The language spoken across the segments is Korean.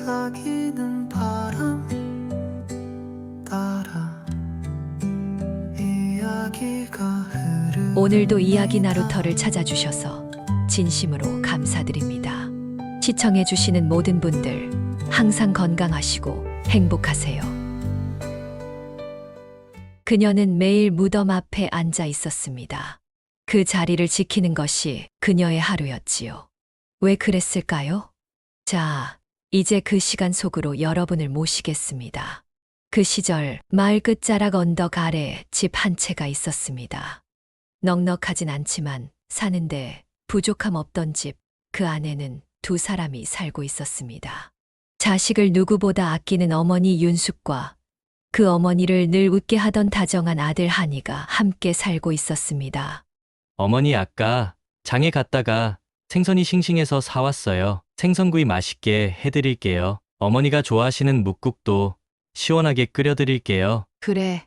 속삭이는 바람 따라 이야기가 흐르 오늘도 이야기 나루터를 찾아주셔서 진심으로 감사드립니다. 시청해주시는 모든 분들 항상 건강하시고 행복하세요. 그녀는 매일 무덤 앞에 앉아 있었습니다. 그 자리를 지키는 것이 그녀의 하루였지요. 왜 그랬을까요? 자, 이제 그 시간 속으로 여러분을 모시겠습니다. 그 시절 마을 끝자락 언덕 아래 집 한 채가 있었습니다. 넉넉하진 않지만 사는데 부족함 없던 집, 그 안에는 두 사람이 살고 있었습니다. 자식을 누구보다 아끼는 어머니 윤숙과 그 어머니를 늘 웃게 하던 다정한 아들 한이가 함께 살고 있었습니다. 어머니 아까 장에 갔다가 생선이 싱싱해서 사왔어요. 생선구이 맛있게 해드릴게요. 어머니가 좋아하시는 묵국도 시원하게 끓여드릴게요. 그래.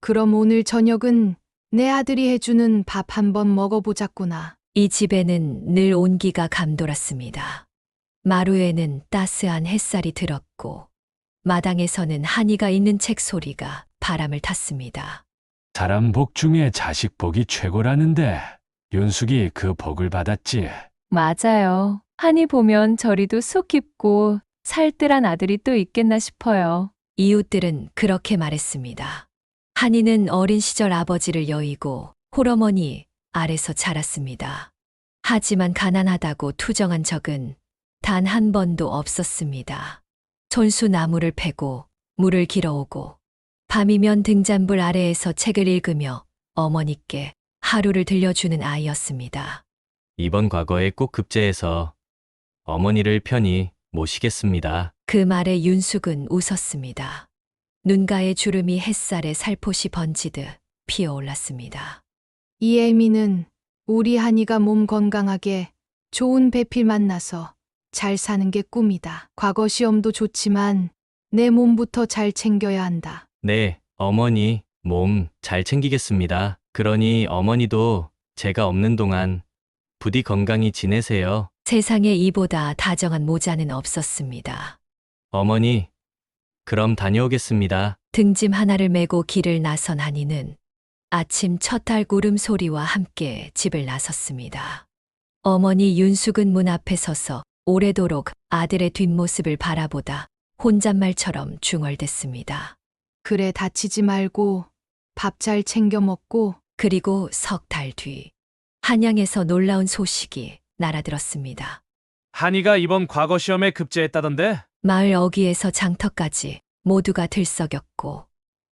그럼 오늘 저녁은 내 아들이 해주는 밥 한번 먹어보자꾸나. 이 집에는 늘 온기가 감돌았습니다. 마루에는 따스한 햇살이 들었고, 마당에서는 한이가 읽는 책 소리가 바람을 탔습니다. 사람 복 중에 자식 복이 최고라는데 윤숙이 그 복을 받았지. 맞아요. 한이 보면 저리도 속 깊고 살뜰한 아들이 또 있겠나 싶어요. 이웃들은 그렇게 말했습니다. 한이는 어린 시절 아버지를 여의고 홀어머니 아래서 자랐습니다. 하지만 가난하다고 투정한 적은 단 한 번도 없었습니다. 손수 나무를 패고 물을 길어오고 밤이면 등잔불 아래에서 책을 읽으며 어머니께 하루를 들려주는 아이였습니다. 이번 과거에 꼭 급제해서 어머니를 편히 모시겠습니다. 그 말에 윤숙은 웃었습니다. 눈가의 주름이 햇살에 살포시 번지듯 피어올랐습니다. 이 애미는 우리 한이가 몸 건강하게 좋은 배필 만나서 잘 사는 게 꿈이다. 과거 시험도 좋지만 내 몸부터 잘 챙겨야 한다. 네, 어머니 몸 잘 챙기겠습니다. 그러니 어머니도 제가 없는 동안 부디 건강히 지내세요. 세상에 이보다 다정한 모자는 없었습니다. 어머니, 그럼 다녀오겠습니다. 등짐 하나를 메고 길을 나선 한이는 아침 첫달 구름 소리와 함께 집을 나섰습니다. 어머니 윤숙은 문 앞에 서서 오래도록 아들의 뒷모습을 바라보다 혼잣말처럼 중얼댔습니다. 그래 다치지 말고 밥 잘 챙겨 먹고 그리고 석 달 뒤, 한양에서 놀라운 소식이 날아들었습니다. 한이가 이번 과거 시험에 급제했다던데? 마을 어귀에서 장터까지 모두가 들썩였고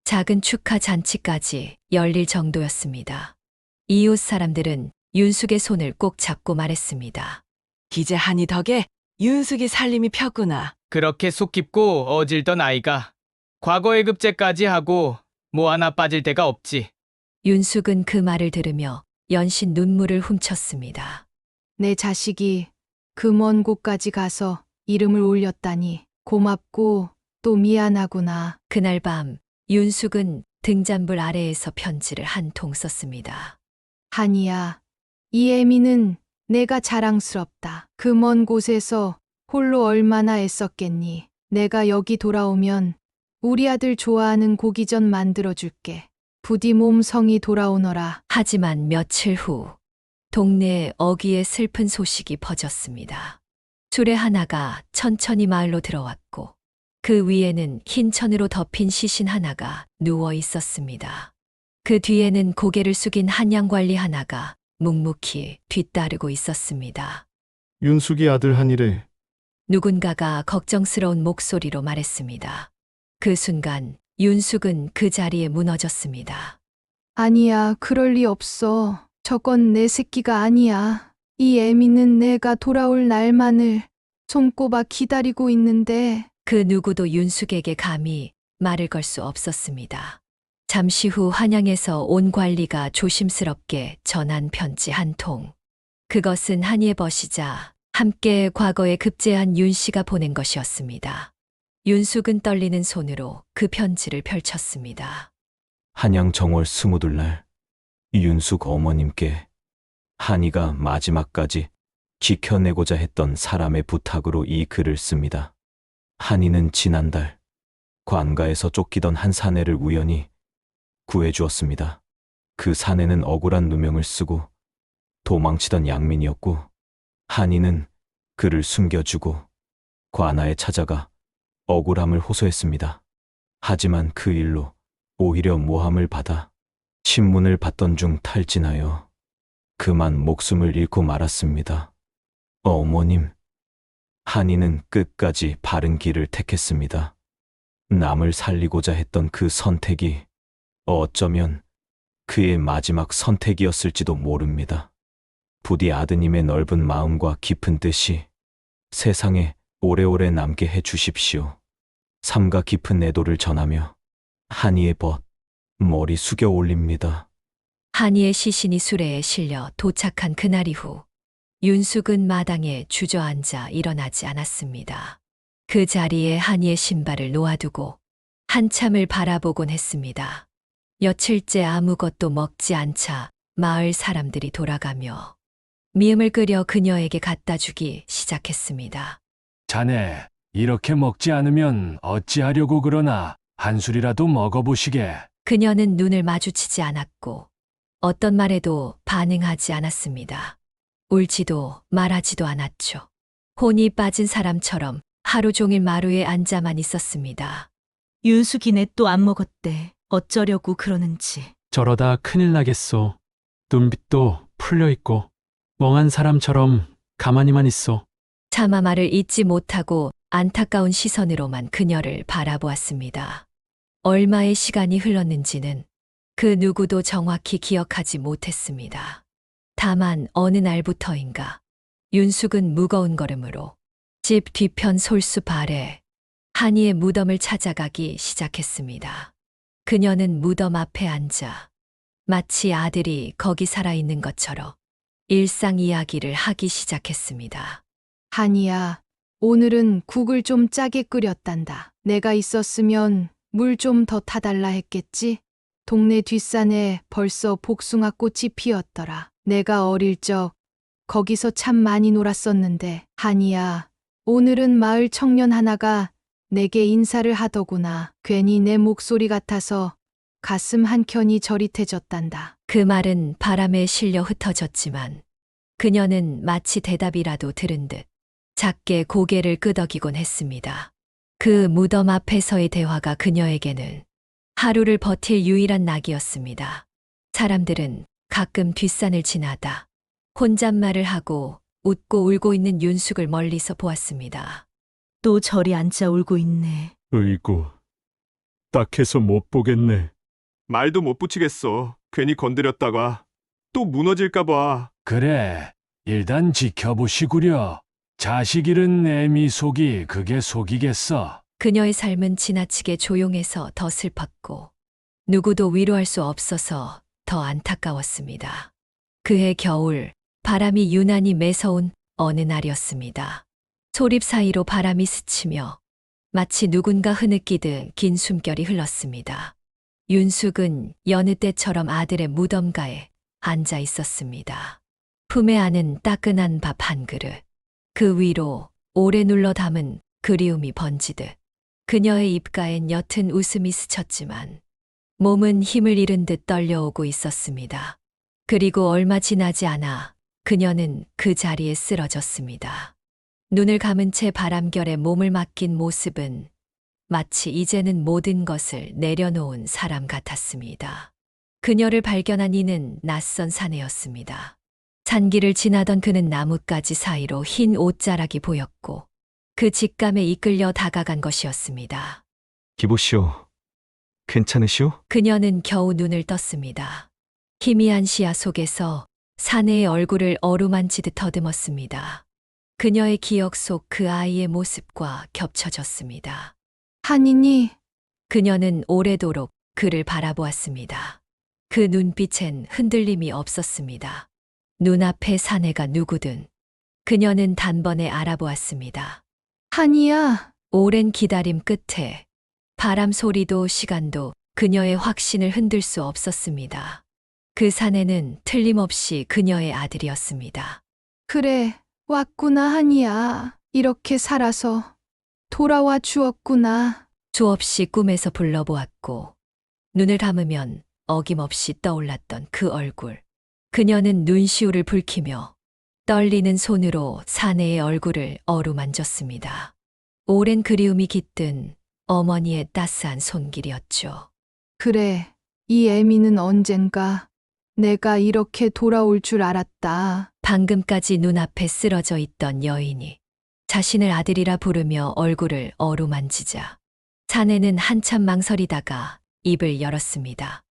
작은 축하 잔치까지 열릴 정도였습니다. 이웃 사람들은 윤숙의 손을 꼭 잡고 말했습니다. 기재 한이 덕에 윤숙이 살림이 폈구나. 그렇게 속 깊고 어질던 아이가 과거의 급제까지 하고 뭐 하나 빠질 데가 없지. 윤숙은 그 말을 들으며 연신 눈물을 훔쳤습니다. 내 자식이 그 먼 곳까지 가서 이름을 올렸다니 고맙고 또 미안하구나. 그날 밤 윤숙은 등잔불 아래에서 편지를 한 통 썼습니다. 한이야, 이 애미는 내가 자랑스럽다. 그 먼 곳에서 홀로 얼마나 애썼겠니. 내가 여기 돌아오면 우리 아들 좋아하는 고기전 만들어줄게. 부디 몸성이 돌아오너라. 하지만 며칠 후 동네에 어귀의 슬픈 소식이 퍼졌습니다. 수레 하나가 천천히 마을로 들어왔고 그 위에는 흰 천으로 덮인 시신 하나가 누워 있었습니다. 그 뒤에는 고개를 숙인 한양 관리 하나가 묵묵히 뒤따르고 있었습니다. 윤숙이 아들 한이래. 누군가가 걱정스러운 목소리로 말했습니다. 그 순간 윤숙은 그 자리에 무너졌습니다. 아니야, 그럴 리 없어. 저건 내 새끼가 아니야. 이 애미는 내가 돌아올 날만을 손꼽아 기다리고 있는데 그 누구도 윤숙에게 감히 말을 걸 수 없었습니다. 잠시 후 한양에서 온 관리가 조심스럽게 전한 편지 한 통. 그것은 한이의 벗이자 함께 과거에 급제한 윤 씨가 보낸 것이었습니다. 윤숙은 떨리는 손으로 그 편지를 펼쳤습니다. 한양 정월 스무둘 날 윤숙 어머님께 한이가 마지막까지 지켜내고자 했던 사람의 부탁으로 이 글을 씁니다. 한이는 지난달 관가에서 쫓기던 한 사내를 우연히 구해주었습니다. 그 사내는 억울한 누명을 쓰고 도망치던 양민이었고 한이는 그를 숨겨주고 관아에 찾아가 억울함을 호소했습니다. 하지만 그 일로 오히려 모함을 받아 신문을 받던 중 탈진하여 그만 목숨을 잃고 말았습니다. 어머님, 한이는 끝까지 바른 길을 택했습니다. 남을 살리고자 했던 그 선택이 어쩌면 그의 마지막 선택이었을지도 모릅니다. 부디 아드님의 넓은 마음과 깊은 뜻이 세상에 오래오래 남게 해 주십시오. 삼가 깊은 애도를 전하며 한이의 벗 머리 숙여 올립니다. 한이의 시신이 수레에 실려 도착한 그날 이후 윤숙은 마당에 주저앉아 일어나지 않았습니다. 그 자리에 한이의 신발을 놓아두고 한참을 바라보곤 했습니다. 며칠째 아무것도 먹지 않자 마을 사람들이 돌아가며 미음을 끓여 그녀에게 갖다 주기 시작했습니다. 자네, 이렇게 먹지 않으면 어찌하려고 그러나 한 술이라도 먹어보시게. 그녀는 눈을 마주치지 않았고 어떤 말에도 반응하지 않았습니다. 울지도 말하지도 않았죠. 혼이 빠진 사람처럼 하루 종일 마루에 앉아만 있었습니다. 윤숙이네 또 안 먹었대. 어쩌려고 그러는지. 저러다 큰일 나겠소. 눈빛도 풀려 있고 멍한 사람처럼 가만히만 있어. 차마 말을 잊지 못하고 안타까운 시선으로만 그녀를 바라보았습니다. 얼마의 시간이 흘렀는지는 그 누구도 정확히 기억하지 못했습니다. 다만 어느 날부터인가 윤숙은 무거운 걸음으로 집 뒤편 솔숲 아래 한이의 무덤을 찾아가기 시작했습니다. 그녀는 무덤 앞에 앉아 마치 아들이 거기 살아있는 것처럼 일상 이야기를 하기 시작했습니다. 한이야, 오늘은 국을 좀 짜게 끓였단다. 내가 있었으면 물 좀 더 타달라 했겠지? 동네 뒷산에 벌써 복숭아 꽃이 피었더라. 내가 어릴 적 거기서 참 많이 놀았었는데, 한이야, 오늘은 마을 청년 하나가 내게 인사를 하더구나. 괜히 내 목소리 같아서 가슴 한켠이 저릿해졌단다. 그 말은 바람에 실려 흩어졌지만 그녀는 마치 대답이라도 들은 듯 작게 고개를 끄덕이곤 했습니다. 그 무덤 앞에서의 대화가 그녀에게는 하루를 버틸 유일한 낙이었습니다. 사람들은 가끔 뒷산을 지나다 혼잣말을 하고 웃고 울고 있는 윤숙을 멀리서 보았습니다. 또 저리 앉아 울고 있네. 으이구, 딱해서 못 보겠네. 말도 못 붙이겠어. 괜히 건드렸다가 또 무너질까 봐. 그래, 일단 지켜보시구려. 자식 잃은 애미 속이 그게 속이겠어. 그녀의 삶은 지나치게 조용해서 더 슬펐고 누구도 위로할 수 없어서 더 안타까웠습니다. 그해 겨울 바람이 유난히 매서운 어느 날이었습니다. 소립 사이로 바람이 스치며 마치 누군가 흐느끼듯 긴 숨결이 흘렀습니다. 윤숙은 여느 때처럼 아들의 무덤가에 앉아 있었습니다. 품에 안은 따끈한 밥 한 그릇. 그 위로 오래 눌러 담은 그리움이 번지듯 그녀의 입가엔 옅은 웃음이 스쳤지만 몸은 힘을 잃은 듯 떨려오고 있었습니다. 그리고 얼마 지나지 않아 그녀는 그 자리에 쓰러졌습니다. 눈을 감은 채 바람결에 몸을 맡긴 모습은 마치 이제는 모든 것을 내려놓은 사람 같았습니다. 그녀를 발견한 이는 낯선 사내였습니다. 산길을 지나던 그는 나뭇가지 사이로 흰 옷자락이 보였고 그 직감에 이끌려 다가간 것이었습니다. 기보시오. 괜찮으시오? 그녀는 겨우 눈을 떴습니다. 희미한 시야 속에서 사내의 얼굴을 어루만지듯 더듬었습니다. 그녀의 기억 속 그 아이의 모습과 겹쳐졌습니다. 한이니, 그녀는 오래도록 그를 바라보았습니다. 그 눈빛엔 흔들림이 없었습니다. 눈앞의 사내가 누구든 그녀는 단번에 알아보았습니다. 한이야, 오랜 기다림 끝에 바람 소리도 시간도 그녀의 확신을 흔들 수 없었습니다. 그 사내는 틀림없이 그녀의 아들이었습니다. 그래, 왔구나, 한이야. 이렇게 살아서 돌아와 주었구나. 수없이 꿈에서 불러보았고 눈을 감으면 어김없이 떠올랐던 그 얼굴. 그녀는 눈시울을 붉히며 떨리는 손으로 사내의 얼굴을 어루만졌습니다. 오랜 그리움이 깃든 어머니의 따스한 손길이었죠. 그래, 이 애미는 언젠가 내가 이렇게 돌아올 줄 알았다. 방금까지 눈앞에 쓰러져 있던 여인이 자신을 아들이라 부르며 얼굴을 어루만지자 사내는 한참 망설이다가 입을 열었습니다.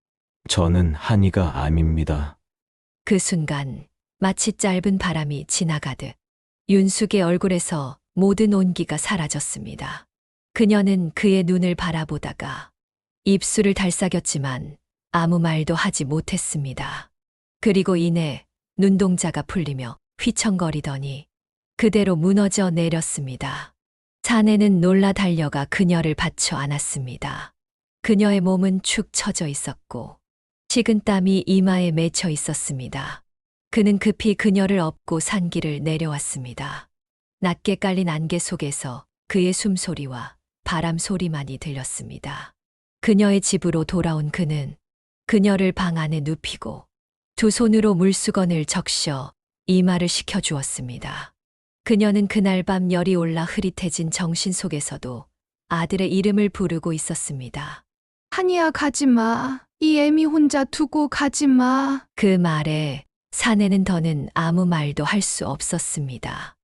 저는 한이가 암입니다. 그 순간 마치 짧은 바람이 지나가듯 윤숙의 얼굴에서 모든 온기가 사라졌습니다. 그녀는 그의 눈을 바라보다가 입술을 달싹였지만 아무 말도 하지 못했습니다. 그리고 이내 눈동자가 풀리며 휘청거리더니 그대로 무너져 내렸습니다. 사내는 놀라 달려가 그녀를 받쳐 안았습니다. 그녀의 몸은 축 처져 있었고 식은 땀이 이마에 맺혀 있었습니다. 그는 급히 그녀를 업고 산길을 내려왔습니다. 낮게 깔린 안개 속에서 그의 숨소리와 바람 소리만이 들렸습니다. 그녀의 집으로 돌아온 그는 그녀를 방 안에 눕히고 두 손으로 물수건을 적셔 이마를 식혀주었습니다. 그녀는 그날 밤 열이 올라 흐릿해진 정신 속에서도 아들의 이름을 부르고 있었습니다. 한이야 가지 마. 이 애미 혼자 두고 가지 마. 그 말에 사내는 더는 아무 말도 할 수 없었습니다.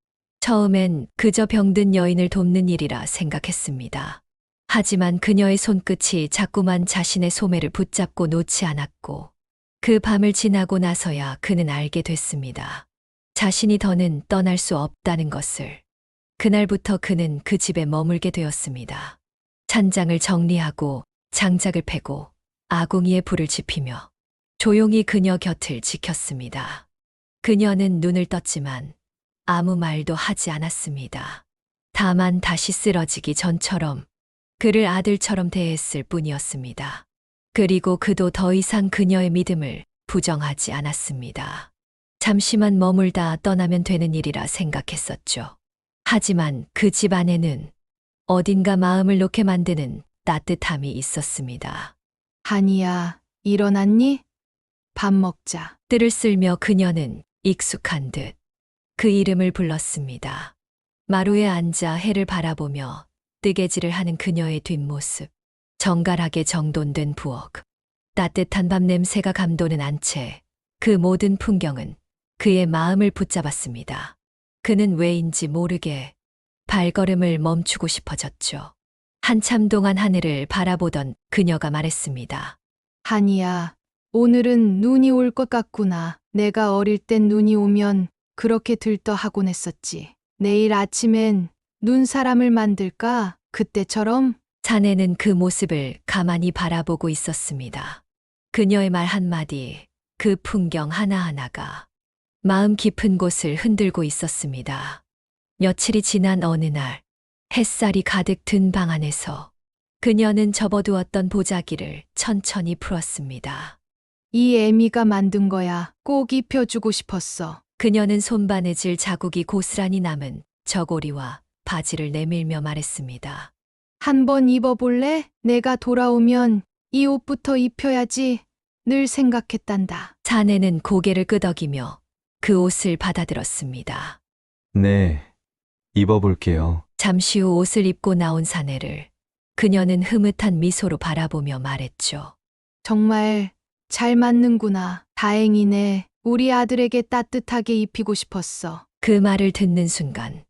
처음엔 그저 병든 여인을 돕는 일이라 생각했습니다. 하지만 그녀의 손끝이 자꾸만 자신의 소매를 붙잡고 놓지 않았고 그 밤을 지나고 나서야 그는 알게 됐습니다. 자신이 더는 떠날 수 없다는 것을. 그날부터 그는 그 집에 머물게 되었습니다. 찬장을 정리하고 장작을 패고 아궁이에 불을 지피며 조용히 그녀 곁을 지켰습니다. 그녀는 눈을 떴지만 아무 말도 하지 않았습니다. 다만 다시 쓰러지기 전처럼 그를 아들처럼 대했을 뿐이었습니다. 그리고 그도 더 이상 그녀의 믿음을 부정하지 않았습니다. 잠시만 머물다 떠나면 되는 일이라 생각했었죠. 하지만 그 집 안에는 어딘가 마음을 놓게 만드는 따뜻함이 있었습니다. 한이야, 일어났니? 밥 먹자. 뜰을 쓸며 그녀는 익숙한 듯 그 이름을 불렀습니다. 마루에 앉아 해를 바라보며 뜨개질을 하는 그녀의 뒷모습. 정갈하게 정돈된 부엌. 따뜻한 밤 냄새가 감도는 안채. 그 모든 풍경은 그의 마음을 붙잡았습니다. 그는 왜인지 모르게 발걸음을 멈추고 싶어졌죠. 한참 동안 하늘을 바라보던 그녀가 말했습니다. 한이야, 오늘은 눈이 올 것 같구나. 내가 어릴 땐 눈이 오면 그렇게 들떠하곤 했었지. 내일 아침엔 눈 사람을 만들까? 그때처럼? 사내는 그 모습을 가만히 바라보고 있었습니다. 그녀의 말 한마디, 그 풍경 하나하나가 마음 깊은 곳을 흔들고 있었습니다. 며칠이 지난 어느 날, 햇살이 가득 든 방 안에서 그녀는 접어두었던 보자기를 천천히 풀었습니다. 이 애미가 만든 거야. 꼭 입혀주고 싶었어. 그녀는 손바느질 자국이 고스란히 남은 저고리와 바지를 내밀며 말했습니다. 한번 입어볼래? 내가 돌아오면 이 옷부터 입혀야지. 늘 생각했단다. 사내는 고개를 끄덕이며 그 옷을 받아들었습니다. 네, 입어볼게요. 잠시 후 옷을 입고 나온 사내를 그녀는 흐뭇한 미소로 바라보며 말했죠. 정말 잘 맞는구나. 다행이네. 우리 아들에게 따뜻하게 입히고 싶었어. 그 말을 듣는 순간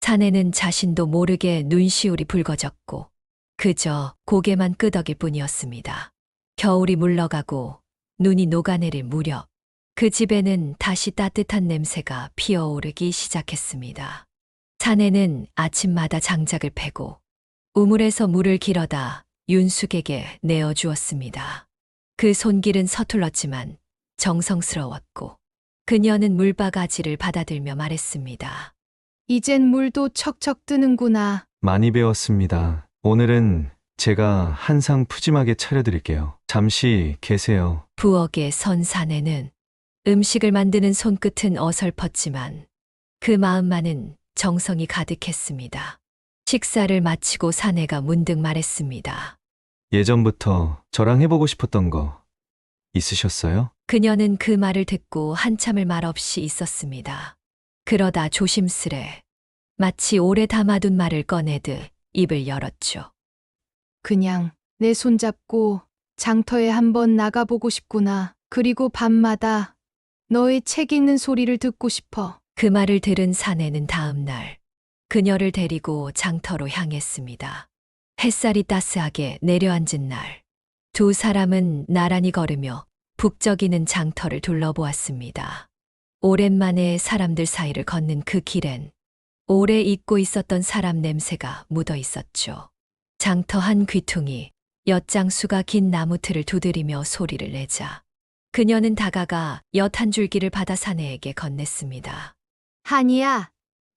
사내는 자신도 모르게 눈시울이 붉어졌고 그저 고개만 끄덕일 뿐이었습니다. 겨울이 물러가고 눈이 녹아내릴 무렵 그 집에는 다시 따뜻한 냄새가 피어오르기 시작했습니다. 사내는 아침마다 장작을 패고 우물에서 물을 길어다 윤숙에게 내어주었습니다. 그 손길은 서툴렀지만 정성스러웠고 그녀는 물바가지를 받아들며 말했습니다. 이젠 물도 척척 뜨는구나. 많이 배웠습니다. 오늘은 제가 한상 푸짐하게 차려드릴게요. 잠시 계세요. 부엌에 선 사내는 음식을 만드는 손끝은 어설펐지만 그 마음만은 정성이 가득했습니다. 식사를 마치고 사내가 문득 말했습니다. 예전부터 저랑 해보고 싶었던 거 있으셨어요? 그녀는 그 말을 듣고 한참을 말없이 있었습니다. 그러다 조심스레 마치 오래 담아둔 말을 꺼내듯 입을 열었죠. 그냥 내 손잡고 장터에 한번 나가보고 싶구나. 그리고 밤마다 너의 책 읽는 소리를 듣고 싶어. 그 말을 들은 사내는 다음 날 그녀를 데리고 장터로 향했습니다. 햇살이 따스하게 내려앉은 날, 두 사람은 나란히 걸으며 북적이는 장터를 둘러보았습니다. 오랜만에 사람들 사이를 걷는 그 길엔 오래 잊고 있었던 사람 냄새가 묻어 있었죠. 장터 한 귀퉁이, 엿장수가 긴 나무 틀을 두드리며 소리를 내자 그녀는 다가가 엿 한 줄기를 받아 사내에게 건넸습니다. 한이야,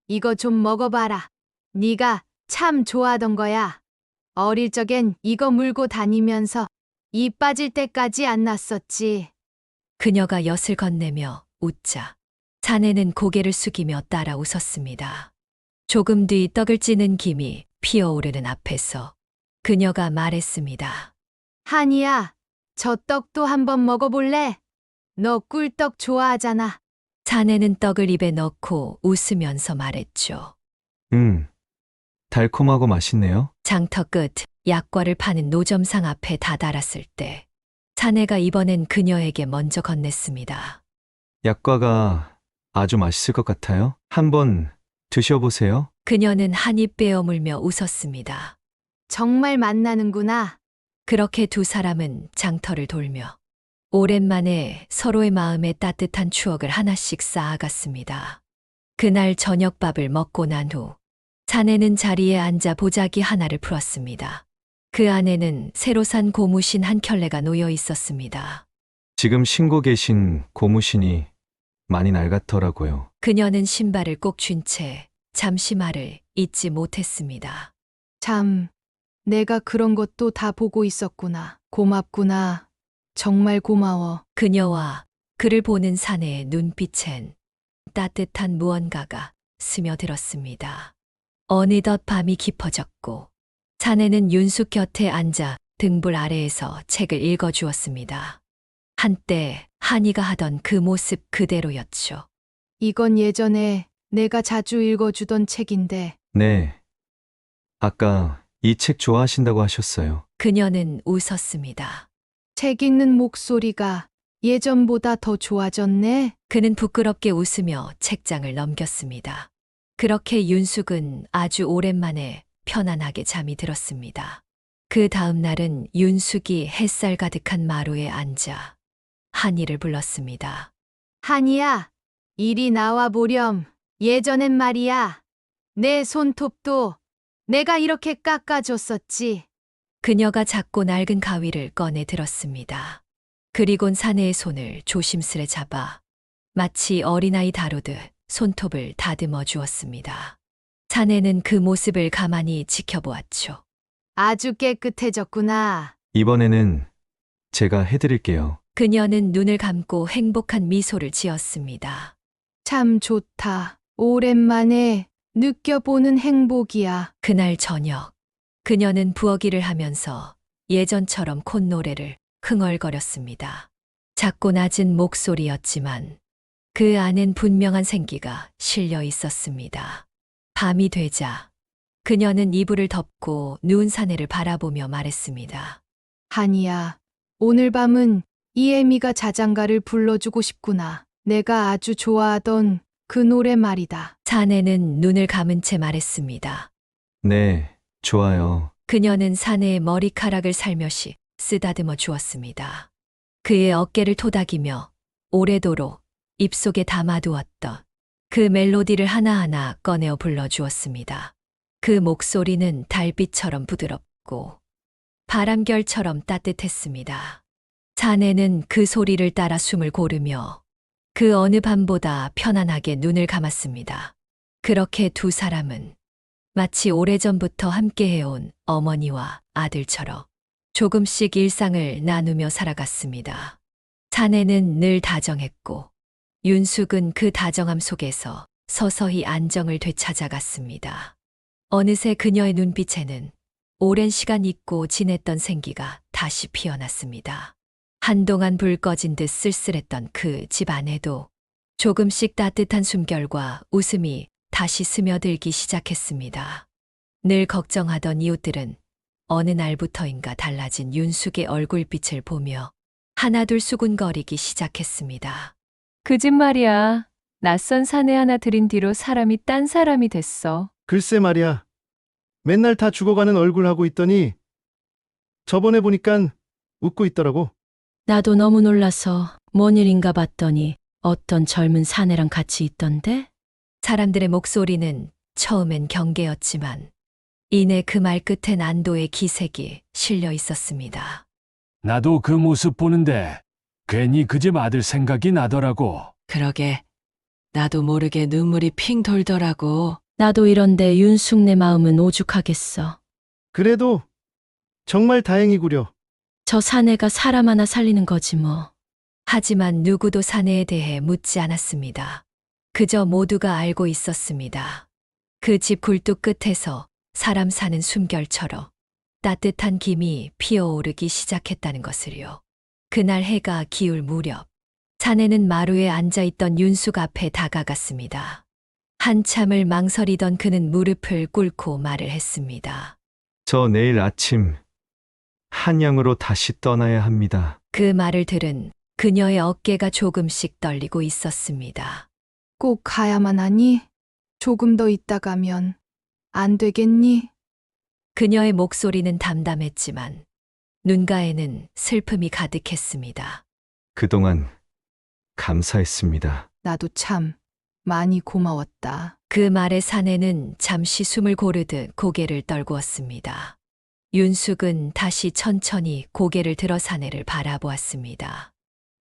이거 좀 먹어봐라. 네가 참 좋아하던 거야. 어릴 적엔 이거 물고 다니면서 이 빠질 때까지 안 났었지. 그녀가 엿을 건네며 웃자 사내는 고개를 숙이며 따라 웃었습니다. 조금 뒤 떡을 찌는 김이 피어오르는 앞에서 그녀가 말했습니다. 한이야, 저 떡도 한번 먹어볼래? 너 꿀떡 좋아하잖아. 사내는 떡을 입에 넣고 웃으면서 말했죠. 음, 달콤하고 맛있네요. 장터 끝 약과를 파는 노점상 앞에 다다랐을 때 사내가 이번엔 그녀에게 먼저 건넸습니다. 약과가 아주 맛있을 것 같아요. 한번 드셔보세요. 그녀는 한입 베어물며 웃었습니다. 정말 만나는구나. 그렇게 두 사람은 장터를 돌며 오랜만에 서로의 마음에 따뜻한 추억을 하나씩 쌓아갔습니다. 그날 저녁밥을 먹고 난후 사내는 자리에 앉아 보자기 하나를 풀었습니다. 그 안에는 새로 산 고무신 한 켤레가 놓여 있었습니다. 지금 신고 계신 고무신이 많이 낡았더라고요. 그녀는 신발을 꼭 쥔 채 잠시 말을 잊지 못했습니다. 참, 내가 그런 것도 다 보고 있었구나. 고맙구나. 정말 고마워. 그녀와 그를 보는 사내의 눈빛엔 따뜻한 무언가가 스며들었습니다. 어느덧 밤이 깊어졌고 사내는 윤숙 곁에 앉아 등불 아래에서 책을 읽어 주었습니다. 한때 한이가 하던 그 모습 그대로였죠. 이건 예전에 내가 자주 읽어주던 책인데, 네. 아까 이 책 좋아하신다고 하셨어요. 그녀는 웃었습니다. 책 읽는 목소리가 예전보다 더 좋아졌네. 그는 부끄럽게 웃으며 책장을 넘겼습니다. 그렇게 윤숙은 아주 오랜만에 편안하게 잠이 들었습니다. 그 다음 날은 윤숙이 햇살 가득한 마루에 앉아 한이를 불렀습니다. 한이야, 이리 나와 보렴. 예전엔 말이야. 내 손톱도 내가 이렇게 깎아줬었지. 그녀가 작고 낡은 가위를 꺼내 들었습니다. 그리곤 사내의 손을 조심스레 잡아 마치 어린아이 다루듯 손톱을 다듬어 주었습니다. 사내는 그 모습을 가만히 지켜보았죠. 아주 깨끗해졌구나. 이번에는 제가 해드릴게요. 그녀는 눈을 감고 행복한 미소를 지었습니다. 참 좋다. 오랜만에 느껴보는 행복이야. 그날 저녁, 그녀는 부엌일을 하면서 예전처럼 콧노래를 흥얼거렸습니다. 작고 낮은 목소리였지만 그 안엔 분명한 생기가 실려 있었습니다. 밤이 되자 그녀는 이불을 덮고 누운 사내를 바라보며 말했습니다. 한이야, 오늘 밤은 이애미가 자장가를 불러주고 싶구나. 내가 아주 좋아하던 그 노래 말이다. 사내는 눈을 감은 채 말했습니다. 네, 좋아요. 그녀는 사내의 머리카락을 살며시 쓰다듬어 주었습니다. 그의 어깨를 토닥이며 오래도록 입속에 담아두었던 그 멜로디를 하나하나 꺼내어 불러주었습니다. 그 목소리는 달빛처럼 부드럽고 바람결처럼 따뜻했습니다. 사내는 그 소리를 따라 숨을 고르며 그 어느 밤보다 편안하게 눈을 감았습니다. 그렇게 두 사람은 마치 오래전부터 함께해온 어머니와 아들처럼 조금씩 일상을 나누며 살아갔습니다. 사내는 늘 다정했고 윤숙은 그 다정함 속에서 서서히 안정을 되찾아갔습니다. 어느새 그녀의 눈빛에는 오랜 시간 잊고 지냈던 생기가 다시 피어났습니다. 한동안 불 꺼진 듯 쓸쓸했던 그 집 안에도 조금씩 따뜻한 숨결과 웃음이 다시 스며들기 시작했습니다. 늘 걱정하던 이웃들은 어느 날부터인가 달라진 윤숙의 얼굴빛을 보며 하나둘 수군거리기 시작했습니다. 그 집 말이야. 낯선 사내 하나 들인 뒤로 사람이 딴 사람이 됐어. 글쎄 말이야. 맨날 다 죽어가는 얼굴 하고 있더니 저번에 보니깐 웃고 있더라고. 나도 너무 놀라서 뭔 일인가 봤더니 어떤 젊은 사내랑 같이 있던데? 사람들의 목소리는 처음엔 경계였지만 이내 그 말 끝엔 안도의 기색이 실려 있었습니다. 나도 그 모습 보는데 괜히 그 집 아들 생각이 나더라고. 그러게. 나도 모르게 눈물이 핑 돌더라고. 나도 이런데 윤숙네 마음은 오죽하겠어. 그래도 정말 다행이구려. 저 사내가 사람 하나 살리는 거지 뭐. 하지만 누구도 사내에 대해 묻지 않았습니다. 그저 모두가 알고 있었습니다. 그 집 굴뚝 끝에서 사람 사는 숨결처럼 따뜻한 김이 피어오르기 시작했다는 것을요. 그날 해가 기울 무렵 사내는 마루에 앉아있던 윤숙 앞에 다가갔습니다. 한참을 망설이던 그는 무릎을 꿇고 말을 했습니다. 저 내일 아침 한양으로 다시 떠나야 합니다. 그 말을 들은 그녀의 어깨가 조금씩 떨리고 있었습니다. 꼭 가야만 하니? 조금 더 있다 가면 안 되겠니? 그녀의 목소리는 담담했지만 눈가에는 슬픔이 가득했습니다. 그동안 감사했습니다. 나도 참 많이 고마웠다. 그 말에 사내는 잠시 숨을 고르듯 고개를 떨구었습니다. 윤숙은 다시 천천히 고개를 들어 사내를 바라보았습니다.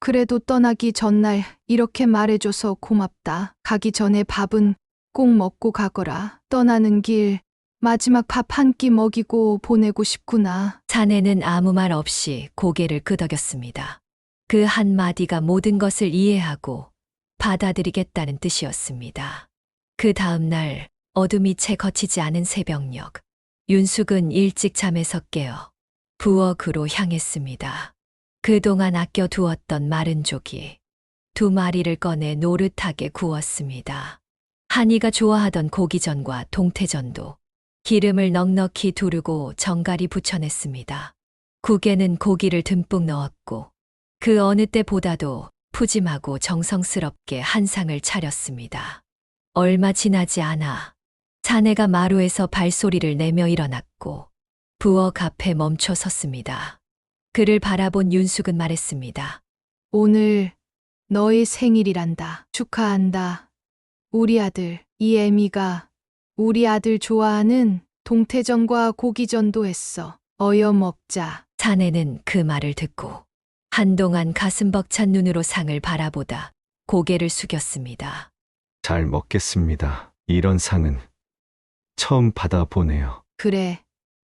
그래도 떠나기 전날 이렇게 말해줘서 고맙다. 가기 전에 밥은 꼭 먹고 가거라. 떠나는 길 마지막 밥 한 끼 먹이고 보내고 싶구나. 사내는 아무 말 없이 고개를 끄덕였습니다. 그 한마디가 모든 것을 이해하고 받아들이겠다는 뜻이었습니다. 그 다음 날 어둠이 채 거치지 않은 새벽녘 윤숙은 일찍 잠에서 깨어 부엌으로 향했습니다. 그동안 아껴 두었던 마른 조기 두 마리를 꺼내 노릇하게 구웠습니다. 한이가 좋아하던 고기전과 동태전도 기름을 넉넉히 두르고 정갈이 부쳐냈습니다. 국에는 고기를 듬뿍 넣었고 그 어느 때보다도 푸짐하고 정성스럽게 한 상을 차렸습니다. 얼마 지나지 않아 사내가 마루에서 발소리를 내며 일어났고 부엌 앞에 멈춰 섰습니다. 그를 바라본 윤숙은 말했습니다. 오늘 너의 생일이란다. 축하한다. 우리 아들 이애미가 우리 아들 좋아하는 동태전과 고기전도 했어. 어여 먹자. 사내는 그 말을 듣고 한동안 가슴 벅찬 눈으로 상을 바라보다 고개를 숙였습니다. 잘 먹겠습니다. 이런 상은 처음 받아보네요. 그래.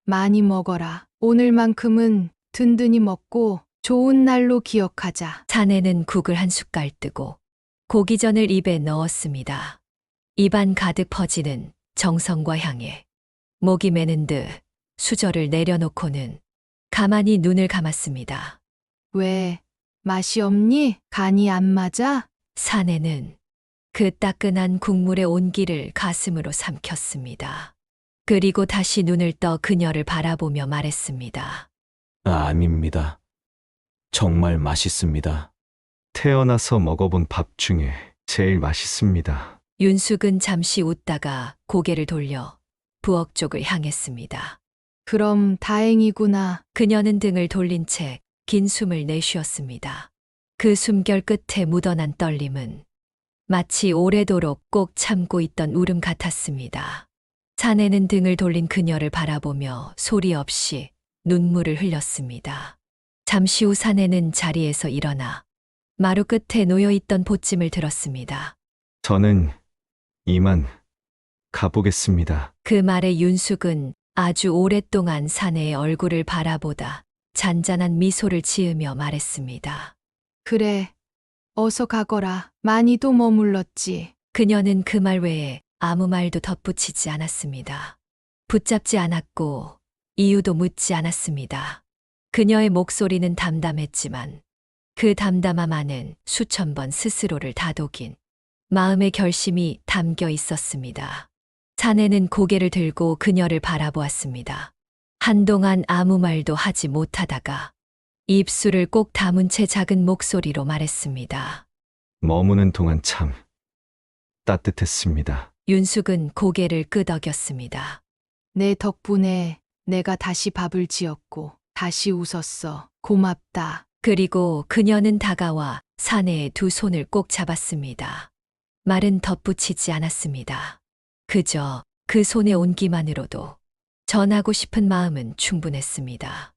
많이 먹어라. 오늘만큼은 든든히 먹고 좋은 날로 기억하자. 사내는 국을 한 숟갈 뜨고 고기전을 입에 넣었습니다. 입안 가득 퍼지는 정성과 향에 목이 메는 듯 수저를 내려놓고는 가만히 눈을 감았습니다. 왜 맛이 없니? 간이 안 맞아? 사내는 그 따끈한 국물의 온기를 가슴으로 삼켰습니다. 그리고 다시 눈을 떠 그녀를 바라보며 말했습니다. 아닙니다. 정말 맛있습니다. 태어나서 먹어본 밥 중에 제일 맛있습니다. 윤숙은 잠시 웃다가 고개를 돌려 부엌 쪽을 향했습니다. 그럼 다행이구나. 그녀는 등을 돌린 채 긴 숨을 내쉬었습니다. 그 숨결 끝에 묻어난 떨림은 마치 오래도록 꼭 참고 있던 울음 같았습니다. 사내는 등을 돌린 그녀를 바라보며 소리 없이 눈물을 흘렸습니다. 잠시 후 사내는 자리에서 일어나 마루 끝에 놓여 있던 보찜을 들었습니다. 저는 이만 가보겠습니다. 그 말에 윤숙은 아주 오랫동안 사내의 얼굴을 바라보다 잔잔한 미소를 지으며 말했습니다. 그래. 어서 가거라. 많이도 머물렀지. 그녀는 그 말 외에 아무 말도 덧붙이지 않았습니다. 붙잡지 않았고 이유도 묻지 않았습니다. 그녀의 목소리는 담담했지만 그 담담함 안엔 수천 번 스스로를 다독인 마음의 결심이 담겨 있었습니다. 사내는 고개를 들고 그녀를 바라보았습니다. 한동안 아무 말도 하지 못하다가 입술을 꼭 다문 채 작은 목소리로 말했습니다. 머무는 동안 참 따뜻했습니다. 윤숙은 고개를 끄덕였습니다. 내 덕분에 내가 다시 밥을 지었고 다시 웃었어. 고맙다. 그리고 그녀는 다가와 사내의 두 손을 꼭 잡았습니다. 말은 덧붙이지 않았습니다. 그저 그 손의 온기만으로도 전하고 싶은 마음은 충분했습니다.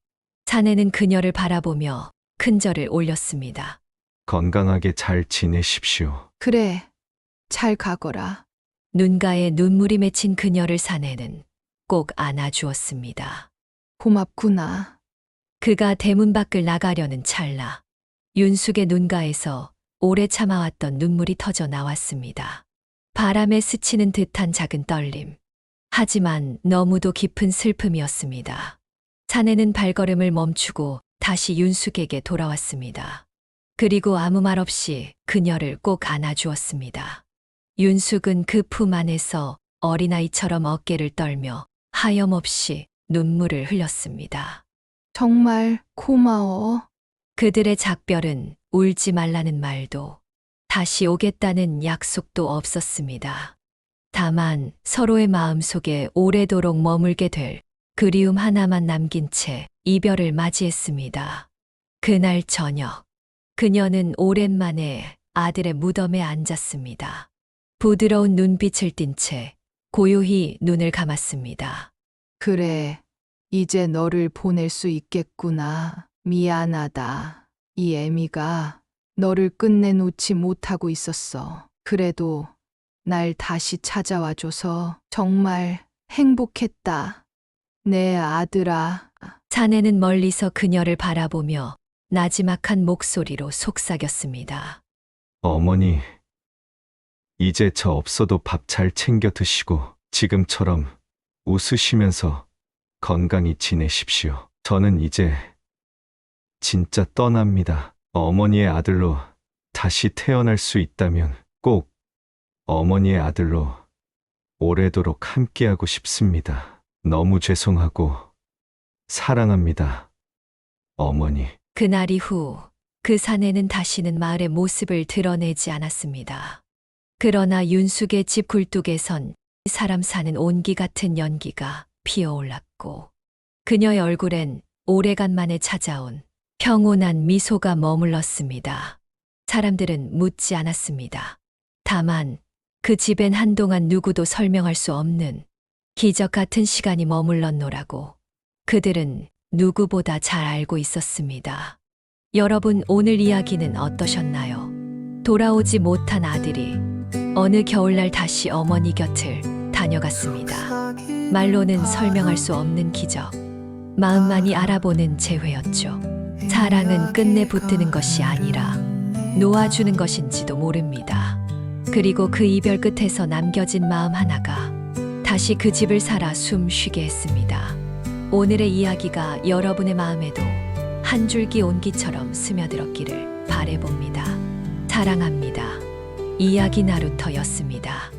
사내는 그녀를 바라보며 큰절을 올렸습니다. 건강하게 잘 지내십시오. 그래. 잘 가거라. 눈가에 눈물이 맺힌 그녀를 사내는 꼭 안아주었습니다. 고맙구나. 그가 대문 밖을 나가려는 찰나 윤숙의 눈가에서 오래 참아왔던 눈물이 터져 나왔습니다. 바람에 스치는 듯한 작은 떨림. 하지만 너무도 깊은 슬픔이었습니다. 사내는 발걸음을 멈추고 다시 윤숙에게 돌아왔습니다. 그리고 아무 말 없이 그녀를 꼭 안아주었습니다. 윤숙은 그 품 안에서 어린아이처럼 어깨를 떨며 하염없이 눈물을 흘렸습니다. 정말 고마워. 그들의 작별은 울지 말라는 말도 다시 오겠다는 약속도 없었습니다. 다만 서로의 마음 속에 오래도록 머물게 될 그리움 하나만 남긴 채 이별을 맞이했습니다. 그날 저녁, 그녀는 오랜만에 아들의 무덤에 앉았습니다. 부드러운 눈빛을 띤 채 고요히 눈을 감았습니다. 그래. 이제 너를 보낼 수 있겠구나. 미안하다. 이 애미가 너를 끝내놓지 못하고 있었어. 그래도 날 다시 찾아와줘서 정말 행복했다. 내 아들아. 사내는 멀리서 그녀를 바라보며 나지막한 목소리로 속삭였습니다. 어머니, 이제 저 없어도 밥 잘 챙겨 드시고 지금처럼 웃으시면서 건강히 지내십시오. 저는 이제 진짜 떠납니다. 어머니의 아들로 다시 태어날 수 있다면 꼭 어머니의 아들로 오래도록 함께하고 싶습니다. 너무 죄송하고 사랑합니다. 어머니. 그날 이후 그 사내는 다시는 마을의 모습을 드러내지 않았습니다. 그러나 윤숙의 집 굴뚝에선 사람 사는 온기 같은 연기가 피어올랐고 그녀의 얼굴엔 오래간만에 찾아온 평온한 미소가 머물렀습니다. 사람들은 묻지 않았습니다. 다만 그 집엔 한동안 누구도 설명할 수 없는 기적 같은 시간이 머물렀노라고 그들은 누구보다 잘 알고 있었습니다. 여러분 오늘 이야기는 어떠셨나요? 돌아오지 못한 아들이 어느 겨울날 다시 어머니 곁을 다녀갔습니다. 말로는 설명할 수 없는 기적. 마음만이 알아보는 재회였죠. 사랑은 끝내 붙드는 것이 아니라 놓아주는 것인지도 모릅니다. 그리고 그 이별 끝에서 남겨진 마음 하나가 다시 그 집을 살아 숨 쉬게 했습니다. 오늘의 이야기가 여러분의 마음에도 한 줄기 온기처럼 스며들었기를 바래봅니다. 사랑합니다. 이야기 나루터였습니다.